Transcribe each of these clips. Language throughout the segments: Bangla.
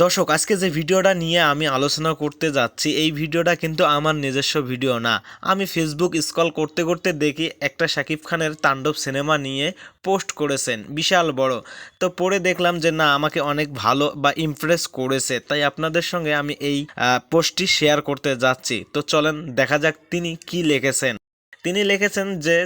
দর্শক, আজকে যে ভিডিওটা নিয়ে আমি আলোচনা করতে যাচ্ছি, এই ভিডিওটা কিন্তু আমার নিজস্ব ভিডিও না। আমি ফেসবুক স্কল করতে করতে দেখি একটা শাকিব খানের তাণ্ডব সিনেমা নিয়ে পোস্ট করেছেন, বিশাল বড়। তো পড়ে দেখলাম যে, না, আমাকে অনেক ভালো বা ইমপ্রেস করেছে। তাই আপনাদের সঙ্গে আমি এই পোস্টটি শেয়ার করতে যাচ্ছি। তো চলেন, দেখা যাক তিনি কি লিখেছেন। তিনি লিখেছেন যে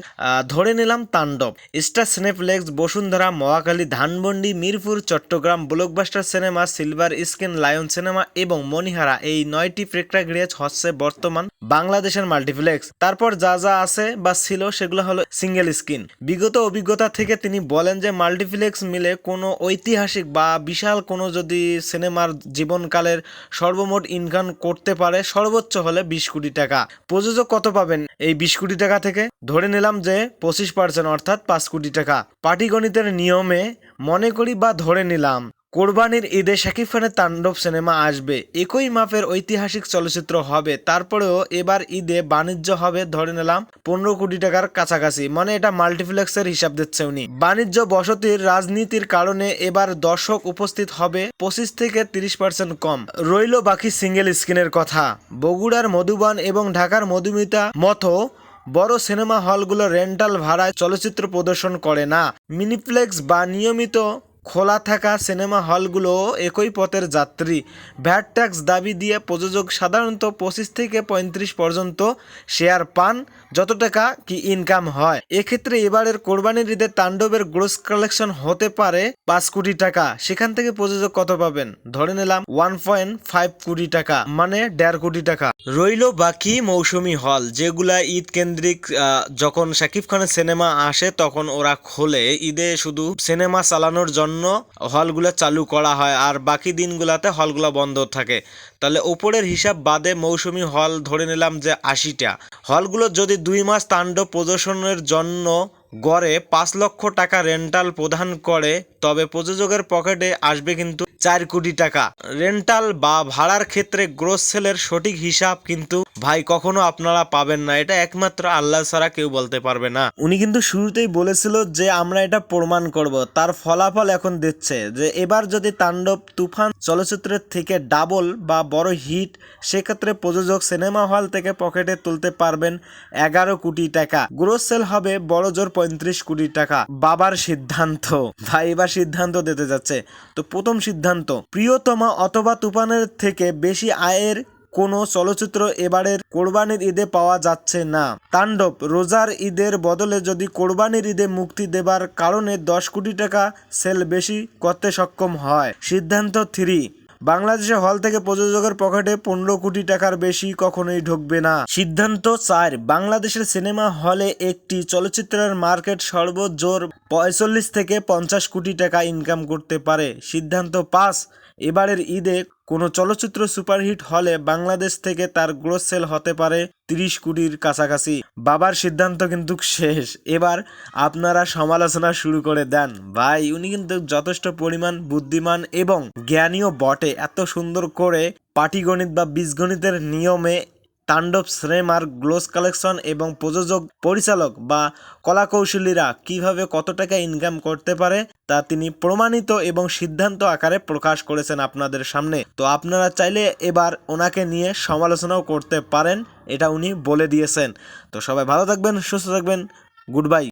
ধরে নিলাম তাণ্ডব। Star Cineplex, Bashundhara, Mohakhali, Dhanmondi, Mirpur, Chattogram, Blockbuster cinema, Silver Screen, Lion cinema এবং মণিহারা এই নয়টি প্রেক্ষাগৃহে হচ্ছে বর্তমান বাংলাদেশের মাল্টিপ্লেক্স। তারপর যা যা আছে বা ছিল সেগুলো হলো সিঙ্গেল স্ক্রিন। বিগত অভিজ্ঞতা থেকে তিনি বলেন যে, মাল্টিপ্লেক্স মিলে কোনো ঐতিহাসিক বা বিশাল কোনো যদি সিনেমার জীবনকালের সর্বমোট ইনকাম করতে পারে, সর্বোচ্চ হলে বিশ কোটি টাকা। প্রযোজক কত পাবেন? এই বিশ কোটি টাকা থেকে ধরে নিলাম যে পঁচিশ পার্সেন্ট, অর্থাৎ পাঁচ কোটি টাকা। পাটিগণিতের নিয়মে মনে করি বা ধরে নিলাম, কোরবানির ঈদে শাকিব খানের তাণ্ডব সিনেমা আসবে। একই মাপের ঐতিহাসিক চলচ্চিত্র হবে। তারপরেও এবার ঈদে বাণিজ্য হবে ধরে নিলাম পনেরো কোটি টাকার কাছাকাছি। মানে এটা মাল্টিপ্লেক্সের হিসাব দিচ্ছে উনি। বাণিজ্য বসতির রাজনীতির কারণে এবার দর্শক উপস্থিত হবে পঁচিশ থেকে তিরিশ পার্সেন্ট কম। রইল বাকি সিঙ্গেল স্ক্রিনের কথা। বগুড়ার মধুবান এবং ঢাকার মধুমিতা মতো বড় সিনেমা হলগুলো রেন্টাল ভাড়ায় চলচ্চিত্র প্রদর্শন করে না। মিনিপ্লেক্স বা নিয়মিত খোলা থাকা সিনেমা হলগুলো একই পথের যাত্রী। ভ্যাট ট্যাক্স দাবি দিয়ে প্রযোজক সাধারণত পঁচিশ থেকে পঁয়ত্রিশ পর্যন্ত শেয়ার পান, যত টাকা কি ইনকাম হয়। এক্ষেত্রে এবারের কোরবানির ঈদের তাণ্ডবের গ্রোস কালেকশন হতে পারে পাঁচ কোটি টাকা। সেখান থেকে প্রযোজক কত পাবেন? ধরে নিলাম ওয়ান পয়েন্ট ফাইভ কোটি টাকা মানে দেড় কোটি টাকা। রইল বাকি মৌসুমি হল, যেগুলা ঈদ কেন্দ্রিক যখন শাকিব খানের সিনেমা আসে তখন ওরা খোলে। ঈদে শুধু সিনেমা চালানোর জন্য হলগুলো চালু করা হয় আর বাকি দিনগুলোতে হলগুলো বন্ধ থাকে। তাহলে ওপরের হিসাব বাদে মৌসুমি হল ধরে নিলাম যে আশিটা। হলগুলো যদি দুই মাস তাণ্ডব প্রদর্শনের জন্য গড়ে পাঁচ লক্ষ টাকা রেন্টাল প্রদান করে, তবে প্রযোজকের পকেটে আসবে কিন্তু চার কোটি টাকা। রেন্টাল বা ভাড়ার ক্ষেত্রে গ্রোস সেলের সঠিক হিসাব কিন্তু ভাই, কখনো আপনারা পাবেন না। এটা একমাত্র আল্লাহ ছাড়া কেউ বলতে পারবে না। উনি কিন্তু শুরুতেই বলেছিল যে, আমরা এটা প্রমাণ করব। তার ফলাফল এখন দিচ্ছে যে, এবার যদি তাণ্ডব তুফান চলচ্চিত্রের থেকে ডাবল বা বড় হিট, সেক্ষেত্রে প্রযোজক সিনেমা হল থেকে পকেটে তুলতে পারবেন এগারো কোটি টাকা। গ্রোস সেল হবে বড় জোর পঁয়ত্রিশ কোটি টাকা। বাবার সিদ্ধান্ত। ভাই, এবার সিদ্ধান্ত দিতে যাচ্ছে। তো প্রথম সিদ্ধান্ত, প্রিয়তমা অথবা তুফানের থেকে বেশি আয়ের কোনো চলচ্চিত্র এবারের কোরবানির ঈদে পাওয়া যাচ্ছে না। তাণ্ডব, রোজার ঈদের বদলে যদি কোরবানির ঈদে মুক্তি দেবার কারণে দশ কোটি টাকা সেল বেশি করতে সক্ষম হয়। সিদ্ধান্ত থ্রি, বাংলাদেশে হল থেকে প্রযোজকের পকেটে পনেরো কোটি টাকার বেশি কখনোই ঢুকবে না। সিদ্ধান্ত চার, বাংলাদেশের সিনেমা হলে একটি চলচ্চিত্রের মার্কেট সর্বজোর পঁয়তাল্লিশ থেকে পঞ্চাশ কোটি টাকা ইনকাম করতে পারে। সিদ্ধান্ত পাঁচ, এবারের ঈদে কোনো চলচ্চিত্র সুপারহিট হলে বাংলাদেশ থেকে তার গ্রোস সেল হতে পারে তিরিশ কোটির কাছাকাছি। বাবার সিদ্ধান্ত কিন্তু শেষ। এবার আপনারা সমালোচনা শুরু করে দেন। ভাই, উনি কিন্তু যথেষ্ট পরিমাণ বুদ্ধিমান এবং জ্ঞানীয় বটে। এত সুন্দর করে পাটিগণিত বা বীজগণিতের নিয়মে তাণ্ডব সিনেমার গ্লোস কালেকশন এবং প্রযোজক, পরিচালক বা কলাকৌশলীরা কীভাবে কত টাকা ইনকাম করতে পারে তা তিনি প্রমাণিত এবং সিদ্ধান্ত আকারে প্রকাশ করেছেন আপনাদের সামনে। তো আপনারা চাইলে এবার ওনাকে নিয়ে সমালোচনাও করতে পারেন, এটা উনি বলে দিয়েছেন। তো সবাই ভালো থাকবেন, সুস্থ থাকবেন, গুড বাই।